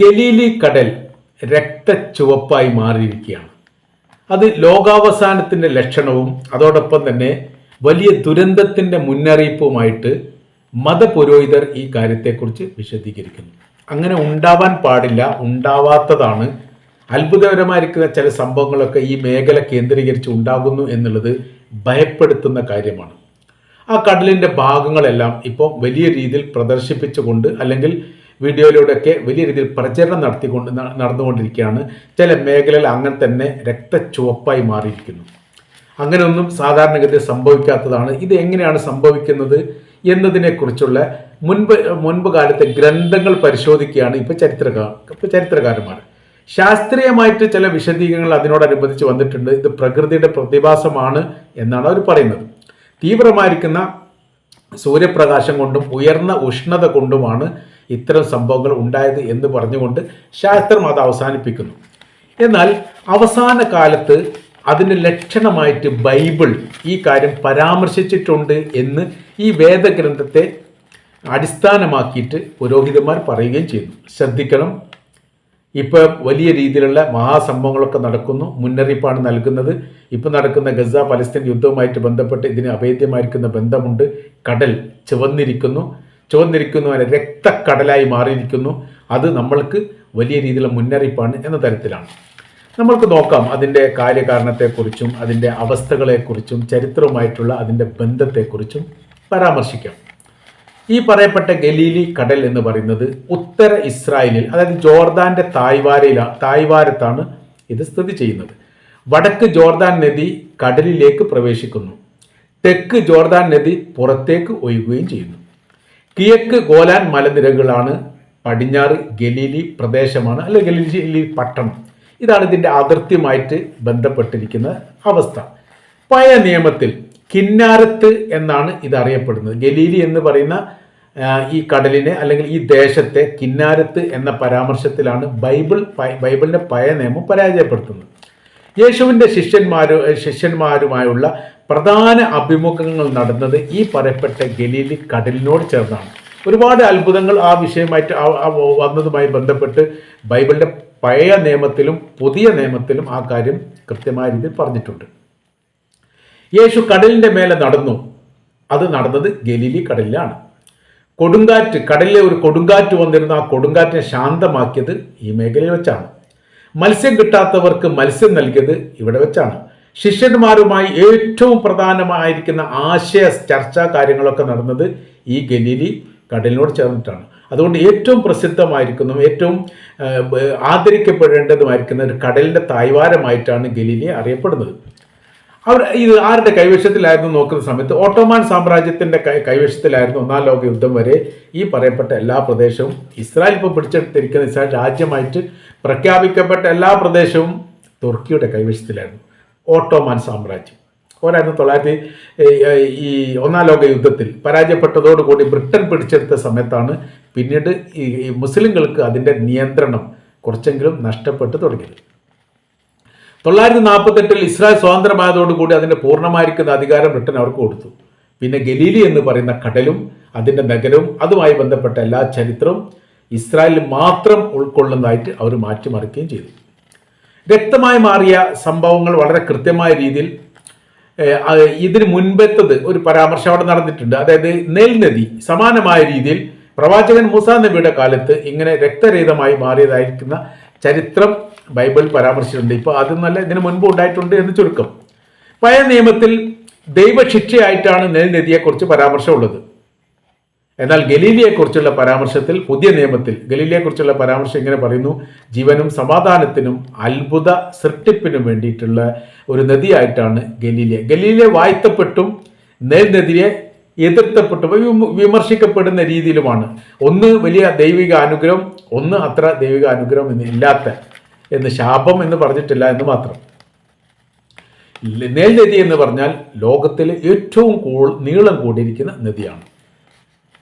Galilei കടൽ രക്തച്ചുവപ്പായി മാറിയിരിക്കുകയാണ്. അത് ലോകാവസാനത്തിന്റെ ലക്ഷണവും അതോടൊപ്പം തന്നെ വലിയ ദുരന്തത്തിന്റെ മുന്നറിയിപ്പുമായിട്ട് മതപുരോഹിതർ ഈ കാര്യത്തെക്കുറിച്ച് വിശദീകരിക്കുന്നു. അങ്ങനെ ഉണ്ടാവാൻ പാടില്ല ഉണ്ടാവാത്തതാണ് അത്ഭുതകരമായിരിക്കുന്ന ചില സംഭവങ്ങളൊക്കെ ഈ മേഖല കേന്ദ്രീകരിച്ച് ഉണ്ടാകുന്നു എന്നുള്ളത് ഭയപ്പെടുത്തുന്ന കാര്യമാണ്. ആ കടലിന്റെ ഭാഗങ്ങളെല്ലാം ഇപ്പോൾ വലിയ രീതിയിൽ പ്രദർശിപ്പിച്ചുകൊണ്ട് അല്ലെങ്കിൽ വീഡിയോയിലൂടെയൊക്കെ വലിയ രീതിയിൽ പ്രചരണം നടത്തിക്കൊണ്ട് നടന്നുകൊണ്ടിരിക്കുകയാണ്. ചില മേഖലയിൽ അങ്ങനെ തന്നെ രക്തച്ചുവപ്പായി മാറിയിരിക്കുന്നു. അങ്ങനെയൊന്നും സാധാരണഗതി സംഭവിക്കാത്തതാണ്. ഇത് എങ്ങനെയാണ് സംഭവിക്കുന്നത് എന്നതിനെക്കുറിച്ചുള്ള മുൻപ് മുൻപ് കാലത്തെ ഗ്രന്ഥങ്ങൾ പരിശോധിക്കുകയാണ് ഇപ്പോൾ ചരിത്രകാർ ഇപ്പോൾ ചരിത്രകാരന്മാർ ശാസ്ത്രീയമായിട്ട് ചില വിശദീകരണങ്ങൾ അതിനോടനുബന്ധിച്ച് വന്നിട്ടുണ്ട്. ഇത് പ്രകൃതിയുടെ പ്രതിഭാസമാണ് എന്നാണ് അവർ പറയുന്നത്. തീവ്രമായിരിക്കുന്ന സൂര്യപ്രകാശം കൊണ്ടും ഉയർന്ന ഉഷ്ണത കൊണ്ടുമാണ് ഇത്തരം സംഭവങ്ങൾ ഉണ്ടായത് എന്ന് പറഞ്ഞുകൊണ്ട് ശാസ്ത്രം അത് അവസാനിപ്പിക്കുന്നു. എന്നാൽ അവസാന കാലത്ത് അതിന് ലക്ഷണമായിട്ട് ബൈബിൾ ഈ കാര്യം പരാമർശിച്ചിട്ടുണ്ട് എന്ന് ഈ വേദഗ്രന്ഥത്തെ അടിസ്ഥാനമാക്കിയിട്ട് പുരോഹിതന്മാർ പറയുകയും ചെയ്യുന്നു. ശ്രദ്ധിക്കണം. ഇപ്പോൾ വലിയ രീതിയിലുള്ള മഹാസംഭവങ്ങളൊക്കെ നടക്കുന്നു മുന്നറിയിപ്പാണ് നൽകുന്നത്. ഇപ്പോൾ നടക്കുന്ന ഗസ പലസ്തീൻ യുദ്ധവുമായിട്ട് ബന്ധപ്പെട്ട് ഇതിന് അഭേദ്യമായിരിക്കുന്ന ബന്ധമുണ്ട്. കടൽ ചുവന്നിരിക്കുന്നു. ചുവന്നിരിക്കുന്നു അതിന് രക്തക്കടലായി മാറിയിരിക്കുന്നു. അത് നമ്മൾക്ക് വലിയ രീതിയിലുള്ള മുന്നറിയിപ്പാണ് എന്ന തരത്തിലാണ്. നമ്മൾക്ക് നോക്കാം അതിന്റെ കാര്യകാരണത്തെക്കുറിച്ചും അതിന്റെ അവസ്ഥകളെക്കുറിച്ചും ചരിത്രവുമായിട്ടുള്ള അതിന്റെ ബന്ധത്തെക്കുറിച്ചും പരാമർശിക്കാം. ഈ പറയപ്പെട്ട ഗലീലി കടൽ എന്ന് പറയുന്നത് ഉത്തര ഇസ്രായേലിൽ അതായത് ജോർദാന്റെ തായ്വാരയിലാണ് തായ്വാരത്താണ് ഇത് സ്ഥിതി ചെയ്യുന്നത്. വടക്ക് ജോർദാൻ നദി കടലിലേക്ക് പ്രവേശിക്കുന്നു. തെക്ക് ജോർദാൻ നദി പുറത്തേക്ക് ഒഴുകുകയും ചെയ്യുന്നു. കിഴക്ക് ഗോലാൻ മലനിരകളാണ് പടിഞ്ഞാറ് ഗലീലി പ്രദേശമാണ് അല്ലെങ്കിൽ ഗലീലി പട്ടണം. ഇതാണ് ഇതിന്റെ അതിർത്തിയുമായിട്ട് ബന്ധപ്പെട്ടിരിക്കുന്ന അവസ്ഥ. പഴയ നിയമത്തിൽ കിന്നാരത്ത് എന്നാണ് ഇത് അറിയപ്പെടുന്നത് ഗലീലി എന്ന് പറയുന്ന ഈ കടലിനെ അല്ലെങ്കിൽ ഈ ദേശത്തെ കിന്നാരത്ത് എന്ന പരാമർശത്തിലാണ് ബൈബിൾ ബൈബിളിന്റെ പഴയ നിയമം പരാജയപ്പെടുത്തുന്നത്. യേശുവിന്റെ ശിഷ്യന്മാർ ശിഷ്യന്മാരുമായുള്ള പ്രധാന അഭിമുഖങ്ങൾ നടന്നത് ഈ പറയപ്പെട്ട ഗലീലി കടലിനോട് ചേർന്നാണ്. ഒരുപാട് അത്ഭുതങ്ങൾ ആ വിഷയമായിട്ട് വന്നതുമായി ബന്ധപ്പെട്ട് ബൈബിളിന്റെ പഴയ നിയമത്തിലും പുതിയ നിയമത്തിലും ആ കാര്യം കൃത്യമായ രീതിയിൽ പറഞ്ഞിട്ടുണ്ട്. യേശു കടലിന്റെ മേലെ നടന്നു. അത് നടന്നത് ഗലീലി കടലിലാണ്. കൊടുങ്കാറ്റ് കടലിലെ ഒരു കൊടുങ്കാറ്റ് വന്നിരുന്ന. ആ കൊടുങ്കാറ്റിനെ ശാന്തമാക്കിയത് ഈ മേഖലയിൽ വെച്ചാണ്. മത്സ്യം കിട്ടാത്തവർക്ക് മത്സ്യം നൽകിയത് ഇവിടെ വെച്ചാണ്. ശിഷ്യന്മാരുമായി ഏറ്റവും പ്രധാനമായിരിക്കുന്ന ആശയ ചർച്ചാ കാര്യങ്ങളൊക്കെ നടന്നത് ഈ ഗലീലി കടലിനോട് ചേർന്നിട്ടാണ്. അതുകൊണ്ട് ഏറ്റവും പ്രസിദ്ധമായിരിക്കുന്നതും ഏറ്റവും ആദരിക്കപ്പെടേണ്ടതുമായിരിക്കുന്ന ഒരു കടലിന്റെ തായ്വാരമായിട്ടാണ് ഗലീലി അറിയപ്പെടുന്നത്. അവർ ഇത് ആരുടെ കൈവശത്തിലായിരുന്നു നോക്കുന്ന സമയത്ത് ഓട്ടോമാൻ സാമ്രാജ്യത്തിന്റെ കൈ കൈവശത്തിലായിരുന്നു ഒന്നാം ലോക യുദ്ധം വരെ ഈ പറയപ്പെട്ട എല്ലാ പ്രദേശവും. ഇസ്രായേൽ ഇപ്പോൾ പിടിച്ചെടുത്തിരിക്കുന്ന ഇസ്രായേൽ രാജ്യമായിട്ട് പ്രഖ്യാപിക്കപ്പെട്ട എല്ലാ പ്രദേശവും തുർക്കിയുടെ കൈവശത്തിലായിരുന്നു. ഓട്ടോമാൻ സാമ്രാജ്യം. ഒരായിരത്തി തൊള്ളായിരത്തി ഈ ഒന്നാം ലോക യുദ്ധത്തിൽ പരാജയപ്പെട്ടതോടുകൂടി ബ്രിട്ടൻ പിടിച്ചെടുത്ത സമയത്താണ് പിന്നീട് ഈ മുസ്ലിങ്ങൾക്ക് അതിന്റെ നിയന്ത്രണം കുറച്ചെങ്കിലും നഷ്ടപ്പെട്ടു തുടങ്ങിയത്. തൊള്ളായിരത്തി നാൽപ്പത്തെട്ടിൽ ഇസ്രായേൽ സ്വതന്ത്രമായതോടുകൂടി അതിന്റെ പൂർണമായിരിക്കുന്ന അധികാരം ബ്രിട്ടൻ അവർക്ക് കൊടുത്തു. പിന്നെ ഗലീലി എന്ന് പറയുന്ന കടലും അതിന്റെ നഗരവും അതുമായി ബന്ധപ്പെട്ട എല്ലാ ചരിത്രവും ഇസ്രായേലിൽ മാത്രം ഉൾക്കൊള്ളുന്നതായിട്ട് അവർ മാറ്റിമറിക്കുകയും ചെയ്തു. വ്യക്തമായി മാറിയ സംഭവങ്ങൾ വളരെ കൃത്യമായ രീതിയിൽ ഇതിന് മുൻപത്തത് ഒരു പരാമർശം അവിടെ നടന്നിട്ടുണ്ട്. അതായത് നെൽ നദി സമാനമായ രീതിയിൽ പ്രവാചകൻ മൂസാ നബിയുടെ കാലത്ത് ഇങ്ങനെ രക്തരഹിതമായി മാറിയതായിരിക്കുന്ന ചരിത്രം ബൈബിൾ പരാമർശിച്ചിട്ടുണ്ട്. ഇപ്പോൾ നല്ല ഇതിന് മുൻപ് ഉണ്ടായിട്ടുണ്ട് എന്ന് ചുരുക്കം. പഴയ നിയമത്തിൽ ദൈവശിക്ഷയായിട്ടാണ് നെൽ നദിയെക്കുറിച്ച് പരാമർശമുള്ളത്. എന്നാൽ ഗലീലിയെക്കുറിച്ചുള്ള പരാമർശത്തിൽ പുതിയ നിയമത്തിൽ ഗലീലിയെക്കുറിച്ചുള്ള പരാമർശം ഇങ്ങനെ പറയുന്നു ജീവനും സമാധാനത്തിനും അത്ഭുത സൃഷ്ടിപ്പിനും വേണ്ടിയിട്ടുള്ള ഒരു നദിയായിട്ടാണ് ഗലീലിയ. ഗലീലിയെ വാഴ്ത്തപ്പെട്ടും നെൽ നദിയെ എതിർത്തപ്പെട്ടും വിമർശിക്കപ്പെടുന്ന രീതിയിലുമാണ്. ഒന്ന് വലിയ ദൈവിക അനുഗ്രഹം ഒന്ന് അത്ര ദൈവിക അനുഗ്രഹം ഇല്ലാത്ത എന്ന് ശാപം എന്ന് പറഞ്ഞിട്ടില്ല എന്ന് മാത്രം. നെൽ നദി എന്ന് പറഞ്ഞാൽ ലോകത്തിലെ ഏറ്റവും കൂടുതൽ നീളം കൂടിയിരിക്കുന്ന നദിയാണ്.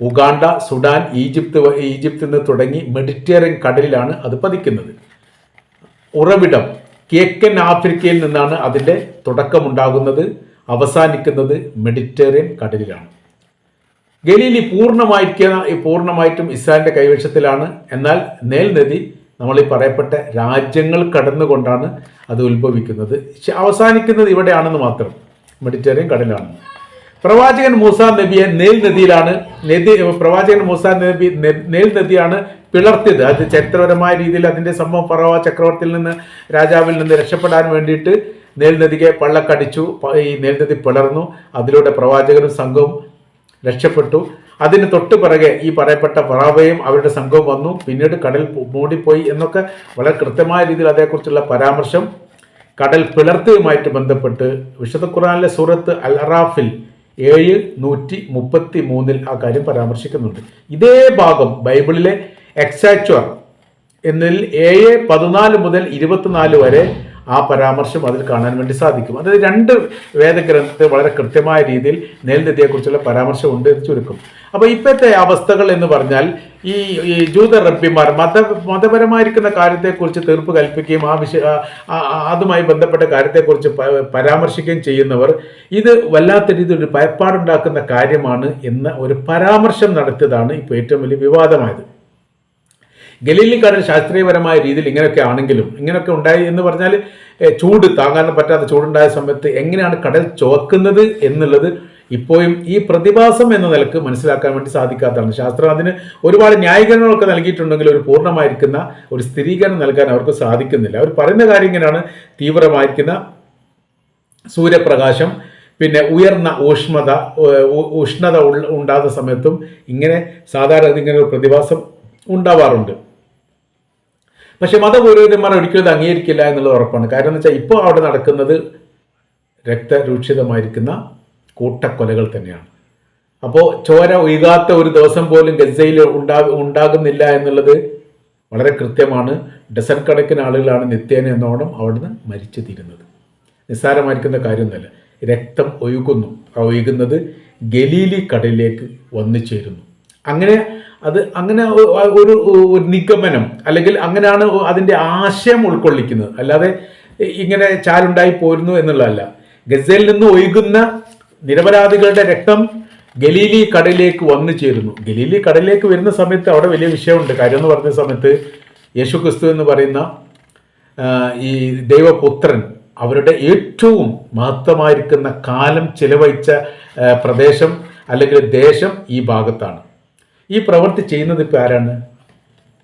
ഉഗാണ്ട സുഡാൻ ഈജിപ്ത് ഈജിപ്തിൽ നിന്ന് തുടങ്ങി മെഡിറ്ററേനിയൻ കടലിലാണ് അത് പതിക്കുന്നത്. ഉറവിടം കിഴക്കൻ ആഫ്രിക്കയിൽ നിന്നാണ് അതിന്റെ തുടക്കമുണ്ടാകുന്നത് അവസാനിക്കുന്നത് മെഡിറ്ററേനിയൻ കടലിലാണ്. ഗലീലി പൂർണമായിരിക്കുന്ന പൂർണമായിട്ടും ഇസ്രായേലിന്റെ കൈവശത്തിലാണ്. എന്നാൽ നേൽ നദി നമ്മൾ ഈ പറയപ്പെട്ട രാജ്യങ്ങൾ കടന്നുകൊണ്ടാണ് അത് ഉത്ഭവിക്കുന്നത്. അവസാനിക്കുന്നത് ഇവിടെയാണെന്ന് മാത്രം മെഡിറ്ററേനിയൻ കടലാണ്. പ്രവാചകൻ മൂസ നബിയെ നെയിൽ നദിയിലാണ് നദി പ്രവാചകൻ മൂസ നബി നെ- നെയിൽ നദിയാണ് പിളർത്തിയത്. അത് ചരിത്രപരമായ രീതിയിൽ അതിന്റെ സംഭവം പറവ ചക്രവർത്തിയിൽ നിന്ന് രാജാവിൽ നിന്ന് രക്ഷപ്പെടാൻ വേണ്ടിയിട്ട് നെയിൽ നദിക്ക് പള്ളക്കടിച്ചു. ഈ നെയിൽ നദി പിളർന്നു. അതിലൂടെ പ്രവാചകനും സംഘവും രക്ഷപ്പെട്ടു. അതിന് തൊട്ട് പിറകെ ഈ പറയപ്പെട്ട പറാവയും അവരുടെ സംഘവും വന്നു. പിന്നീട് കടൽ മൂടിപ്പോയി എന്നൊക്കെ വളരെ കൃത്യമായ രീതിയിൽ അതേക്കുറിച്ചുള്ള പരാമർശം. കടൽ പിളർത്തിയുമായിട്ട് ബന്ധപ്പെട്ട് വിശുദ്ധ ഖുറാനിലെ സൂറത്ത് അൽ അറാഫിൽ ഏഴ് നൂറ്റി മുപ്പത്തി മൂന്നിൽ ആ കാര്യം പരാമർശിക്കുന്നുണ്ട്. ഇതേ ഭാഗം ബൈബിളിലെ എക്സാച്വർ എന്നതിൽ ഏഴ് പതിനാല് മുതൽ ഇരുപത്തിനാല് വരെ ആ പരാമർശം അതിൽ കാണാൻ വേണ്ടി സാധിക്കും. അതായത് രണ്ട് വേദഗ്രന്ഥത്തെ വളരെ കൃത്യമായ രീതിയിൽ നേൽനിധിയെക്കുറിച്ചുള്ള പരാമർശം ഉണ്ട് എന്ന് ചുരുക്കും. അപ്പോൾ ഇപ്പോഴത്തെ അവസ്ഥകൾ എന്ന് പറഞ്ഞാൽ ഈ ഈ ജൂത റബ്ബിമാർ മത മതപരമായിരിക്കുന്ന കാര്യത്തെക്കുറിച്ച് തീർപ്പ് കൽപ്പിക്കുകയും ആ വിഷയ അതുമായി ബന്ധപ്പെട്ട കാര്യത്തെക്കുറിച്ച് പരാമർശിക്കുകയും ചെയ്യുന്നവർ ഇത് വല്ലാത്ത രീതിയിൽ ഒരു ഭയപ്പാടുണ്ടാക്കുന്ന കാര്യമാണ് എന്ന ഒരു പരാമർശം നടത്തിയതാണ് ഇപ്പോൾ ഏറ്റവും വലിയ വിവാദമായത്. ഗലീലി കടൽ ശാസ്ത്രീയപരമായ രീതിയിൽ ഇങ്ങനെയൊക്കെ ആണെങ്കിലും ഇങ്ങനെയൊക്കെ ഉണ്ടായി എന്ന് പറഞ്ഞാൽ ചൂട് താങ്ങാൻ പറ്റാത്ത ചൂടുണ്ടായ സമയത്ത് എങ്ങനെയാണ് കടൽ ചുവക്കുന്നത് എന്നുള്ളത് ഇപ്പോഴും ഈ പ്രതിഭാസം എന്ന നിലയ്ക്ക് മനസ്സിലാക്കാൻ വേണ്ടി സാധിക്കാത്തതാണ്. ശാസ്ത്രം അതിന് ഒരുപാട് ന്യായീകരണങ്ങളൊക്കെ നൽകിയിട്ടുണ്ടെങ്കിൽ ഒരു പൂർണമായിരിക്കുന്ന ഒരു സ്ഥിരീകരണം നൽകാൻ അവർക്ക് സാധിക്കുന്നില്ല. അവർ പറയുന്ന കാര്യം ഇങ്ങനെയാണ്. തീവ്രമായിരിക്കുന്ന സൂര്യപ്രകാശം പിന്നെ ഉയർന്ന ഊഷ്മത ഉഷ്ണത ഉണ്ടാകുന്ന സമയത്തും ഇങ്ങനെ സാധാരണ ഇങ്ങനെ ഒരു പ്രതിഭാസം ഉണ്ടാവാറുണ്ട്. പക്ഷെ മതപൂരോഹിതന്മാർ ഒരിക്കലും ഇത് അംഗീകരിക്കില്ല എന്നുള്ളത് ഉറപ്പാണ്. കാരണം എന്ന് വെച്ചാൽ ഇപ്പോൾ അവിടെ നടക്കുന്നത് രക്തരൂക്ഷിതമായിരിക്കുന്ന കൂട്ടക്കൊലകൾ തന്നെയാണ്. അപ്പോൾ ചോര ഒഴുകാത്ത ഒരു ദിവസം പോലും ഗസയിൽ ഉണ്ടാ ഉണ്ടാകുന്നില്ല എന്നുള്ളത് വളരെ കൃത്യമാണ്. ഡസൻ കണക്കിന് ആളുകളാണ് നിത്യേന എന്നോണം അവിടുന്ന് മരിച്ചു തീരുന്നത്. നിസ്സാരമായിരിക്കുന്ന കാര്യമൊന്നുമല്ല. രക്തം ഒഴുകുന്നു. ആ ഒഴുകുന്നത് ഗലീലി കടലിലേക്ക് വന്നു ചേരുന്നു അങ്ങനെ അത് അങ്ങനെ ഒരു നിഗമനം അല്ലെങ്കിൽ അങ്ങനെയാണ് അതിന്റെ ആശയം ഉൾക്കൊള്ളിക്കുന്നത്. അല്ലാതെ ഇങ്ങനെ ചാലുണ്ടായി പോരുന്നു എന്നുള്ളതല്ല. ഗസയിൽ നിന്ന് ഒഴുകുന്ന നിരപരാധികളുടെ രക്തം ഗലീലി കടലിലേക്ക് വന്നു ചേരുന്നു. ഗലീലി കടലിലേക്ക് വരുന്ന സമയത്ത് അവിടെ വലിയ വിഷയമുണ്ട്. കാര്യം എന്ന് പറഞ്ഞ സമയത്ത് യേശു ക്രിസ്തു എന്ന് പറയുന്ന ഈ ദൈവപുത്രൻ അവരുടെ ഏറ്റവും മഹത്വമായിരിക്കുന്ന കാലം ചിലവഴിച്ച പ്രദേശം അല്ലെങ്കിൽ ദേശം ഈ ഭാഗത്താണ്. ഈ പ്രവൃത്തി ചെയ്യുന്നത് ഇപ്പോൾ ആരാണ്?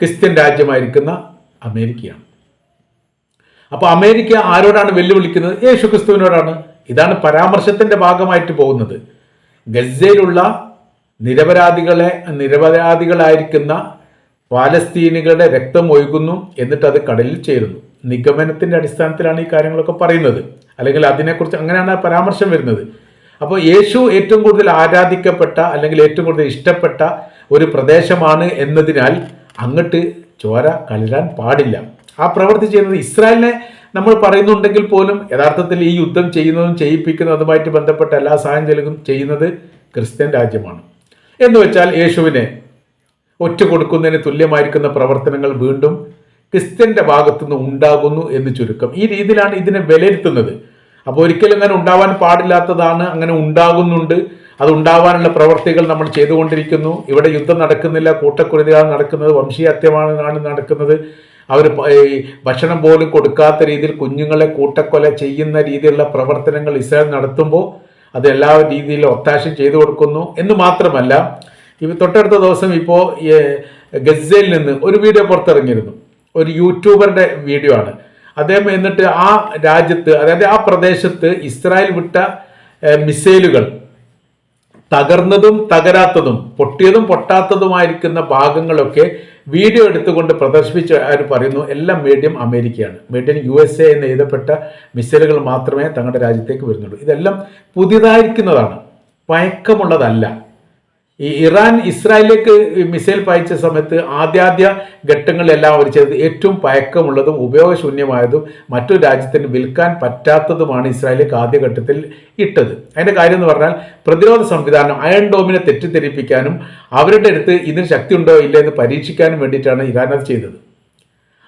ക്രിസ്ത്യൻ രാജ്യമായിരിക്കുന്ന അമേരിക്കയാണ്. അപ്പോൾ അമേരിക്ക ആരോടാണ് വെല്ലുവിളിക്കുന്നത്? യേശു ക്രിസ്തുവിനോടാണ് ഇതാണ് പരാമർശത്തിന്റെ ഭാഗമായിട്ട് പോകുന്നത്. ഗസയിലുള്ള നിരപരാധികളെ നിരപരാധികളായിരിക്കുന്ന പാലസ്തീനികളുടെ രക്തം ഒഴുകുന്നു എന്നിട്ട് അത് കടലിൽ ചേരുന്നു. നിഗമനത്തിന്റെ അടിസ്ഥാനത്തിലാണ് ഈ കാര്യങ്ങളൊക്കെ പറയുന്നത്. അല്ലെങ്കിൽ അതിനെക്കുറിച്ച് അങ്ങനെയാണ് പരാമർശം വരുന്നത്. അപ്പോൾ യേശു ഏറ്റവും കൂടുതൽ ആരാധിക്കപ്പെട്ട അല്ലെങ്കിൽ ഏറ്റവും കൂടുതൽ ഇഷ്ടപ്പെട്ട ഒരു പ്രദേശമാണ് എന്നതിനാൽ അങ്ങോട്ട് ചോര കലരാൻ പാടില്ല. ആ പ്രവൃത്തി ചെയ്യുന്നത് ഇസ്രായേലിനെ നമ്മൾ പറയുന്നുണ്ടെങ്കിൽ പോലും യഥാർത്ഥത്തിൽ ഈ യുദ്ധം ചെയ്യുന്നതും ചെയ്യിപ്പിക്കുന്നതുമായിട്ട് ബന്ധപ്പെട്ട എല്ലാ സാഹചര്യങ്ങളും ചെയ്യുന്നത് ക്രിസ്ത്യൻ രാജ്യമാണ്. എന്ന് വെച്ചാൽ യേശുവിനെ ഒറ്റ കൊടുക്കുന്നതിന് തുല്യമായിരിക്കുന്ന പ്രവർത്തനങ്ങൾ വീണ്ടും ക്രിസ്ത്യന്റെ ഭാഗത്തുനിന്ന് ഉണ്ടാകുന്നു എന്ന് ചുരുക്കം. ഈ രീതിയിലാണ് ഇതിനെ വിലയിരുത്തുന്നത്. അപ്പോൾ ഒരിക്കലും അങ്ങനെ ഉണ്ടാവാൻ പാടില്ലാത്തതാണ് അങ്ങനെ ഉണ്ടാകുന്നുണ്ട്. അത് ഉണ്ടാവാനുള്ള പ്രവർത്തികൾ നമ്മൾ ചെയ്തുകൊണ്ടിരിക്കുന്നു. ഇവിടെ യുദ്ധം നടക്കുന്നില്ല കൂട്ടക്കുരുതിയാണ് നടക്കുന്നത് വംശീയ ഹത്യമാണ് നടക്കുന്നത്. അവർ ഭക്ഷണം പോലും കൊടുക്കാത്ത രീതിയിൽ കുഞ്ഞുങ്ങളെ കൂട്ടക്കൊല ചെയ്യുന്ന രീതിയിലുള്ള പ്രവർത്തനങ്ങൾ ഇസ്രായേൽ നടത്തുമ്പോൾ അത് എല്ലാ രീതിയിലും ഒത്താശ ചെയ്തു കൊടുക്കുന്നു. എന്ന് മാത്രമല്ല ഇവ തൊട്ടടുത്ത ദിവസം ഇപ്പോൾ ഗസയിൽ നിന്ന് ഒരു വീഡിയോ പുറത്തിറങ്ങിയിരുന്നു. ഒരു യൂട്യൂബറുടെ വീഡിയോ ആണ്. അദ്ദേഹം എന്നിട്ട് ആ രാജ്യത്ത് അതായത് ആ പ്രദേശത്ത് ഇസ്രായേൽ വിട്ട മിസൈലുകൾ തകർന്നതും തകരാത്തതും പൊട്ടിയതും പൊട്ടാത്തതുമായിരിക്കുന്ന ഭാഗങ്ങളൊക്കെ വീഡിയോ എടുത്തുകൊണ്ട് പ്രദർശിപ്പിച്ച് അവർ പറയുന്നു എല്ലാം മീഡിയം അമേരിക്കയാണ്. മീഡിയം യു എസ് എ എന്ന് എഴുതപ്പെട്ട മിസൈലുകൾ മാത്രമേ തങ്ങളുടെ രാജ്യത്തേക്ക് വരുന്നുള്ളൂ. ഇതെല്ലാം പുതിയതായിരിക്കുന്നതാണ്. പഴക്കമുള്ളതല്ല. ഈ ഇറാൻ ഇസ്രായേലിലേക്ക് മിസൈൽ പായിച്ച സമയത്ത് ആദ്യാദ്യ ഘട്ടങ്ങളിലെല്ലാം അവർ ചെയ്തത് ഏറ്റവും പയക്കമുള്ളതും ഉപയോഗശൂന്യമായതും മറ്റു രാജ്യത്തിന് വിൽക്കാൻ പറ്റാത്തതുമാണ് ഇസ്രായേലിലേക്ക് ആദ്യഘട്ടത്തിൽ ഇട്ടത്. അതിന്റെ കാര്യം എന്ന് പറഞ്ഞാൽ പ്രതിരോധ സംവിധാനം അയൺ ഡോമിനെ തെറ്റിദ്ധരിപ്പിക്കാനും അവരുടെ അടുത്ത് ഇതിന് ശക്തി ഉണ്ടോ ഇല്ല എന്ന് പരീക്ഷിക്കാനും വേണ്ടിയിട്ടാണ് ഇറാൻ അത് ചെയ്തത്.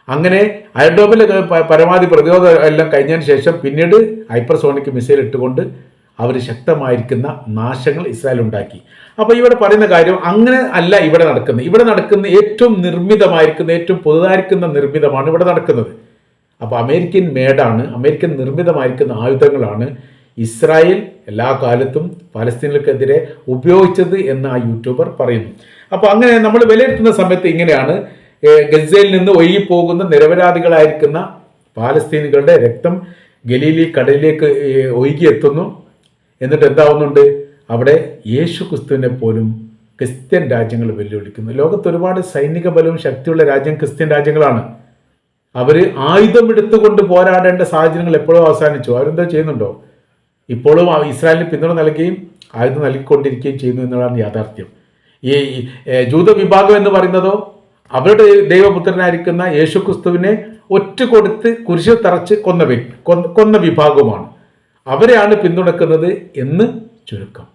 അങ്ങനെ അയൺ ഡോമിലെ പരമാവധി പ്രതിരോധം എല്ലാം കഴിഞ്ഞതിന് ശേഷം പിന്നീട് ഹൈപ്പർസോണിക് മിസൈൽ ഇട്ടുകൊണ്ട് അവർ ശക്തമായിരിക്കുന്ന നാശങ്ങൾ ഇസ്രായേൽ ഉണ്ടാക്കി അപ്പോൾ ഇവിടെ പറയുന്ന കാര്യം അങ്ങനെ അല്ല ഇവിടെ നടക്കുന്നത്. ഇവിടെ നടക്കുന്ന ഏറ്റവും നിർമ്മിതമായിരിക്കുന്ന ഏറ്റവും പുതുതായിരിക്കുന്ന നിർമ്മിതമാണ് ഇവിടെ നടക്കുന്നത്. അപ്പോൾ അമേരിക്കൻ മേഡാണ് അമേരിക്കൻ നിർമ്മിതമായിരിക്കുന്ന ആയുധങ്ങളാണ് ഇസ്രായേൽ എല്ലാ കാലത്തും പലസ്തീനുകൾക്കെതിരെ ഉപയോഗിച്ചത് എന്ന് ആ യൂട്യൂബർ പറയുന്നു. അപ്പോൾ അങ്ങനെ നമ്മൾ വിലയിരുത്തുന്ന സമയത്ത് ഇങ്ങനെയാണ് ഗസയിൽ നിന്ന് ഒഴുകിപ്പോകുന്ന നിരപരാധികളായിരിക്കുന്ന പാലസ്തീനുകളുടെ രക്തം ഗലീലി കടലിലേക്ക് ഒഴുകിയെത്തുന്നു. എന്നിട്ട് എന്താവുന്നുണ്ട്? അവിടെ യേശു ക്രിസ്തുവിനെ പോലും ക്രിസ്ത്യൻ രാജ്യങ്ങൾ വെല്ലുവിളിക്കുന്നു. ലോകത്ത് ഒരുപാട് സൈനിക ബലവും ശക്തിയുള്ള രാജ്യം ക്രിസ്ത്യൻ രാജ്യങ്ങളാണ്. അവർ ആയുധം എടുത്തുകൊണ്ട് പോരാടേണ്ട സാഹചര്യങ്ങൾ എപ്പോഴും അവസാനിച്ചു. അവരെന്താ ചെയ്യുന്നുണ്ടോ? ഇപ്പോഴും ഇസ്രായേലിന് പിന്തുണ നൽകുകയും ആയുധം നൽകിക്കൊണ്ടിരിക്കുകയും ചെയ്യുന്നു എന്നുള്ളതാണ് യാഥാർത്ഥ്യം. ഈ ജൂത വിഭാഗം എന്ന് പറയുന്നതോ അവരുടെ ദൈവപുത്രനായിരിക്കുന്ന യേശു ക്രിസ്തുവിനെ ഒറ്റ കൊടുത്ത് കുരിശിൽ തറച്ച് കൊന്ന കൊന്ന വിഭാഗമാണ് അവരെയാണ് പിന്തുണക്കുന്നത് എന്ന് ചുരുക്കം.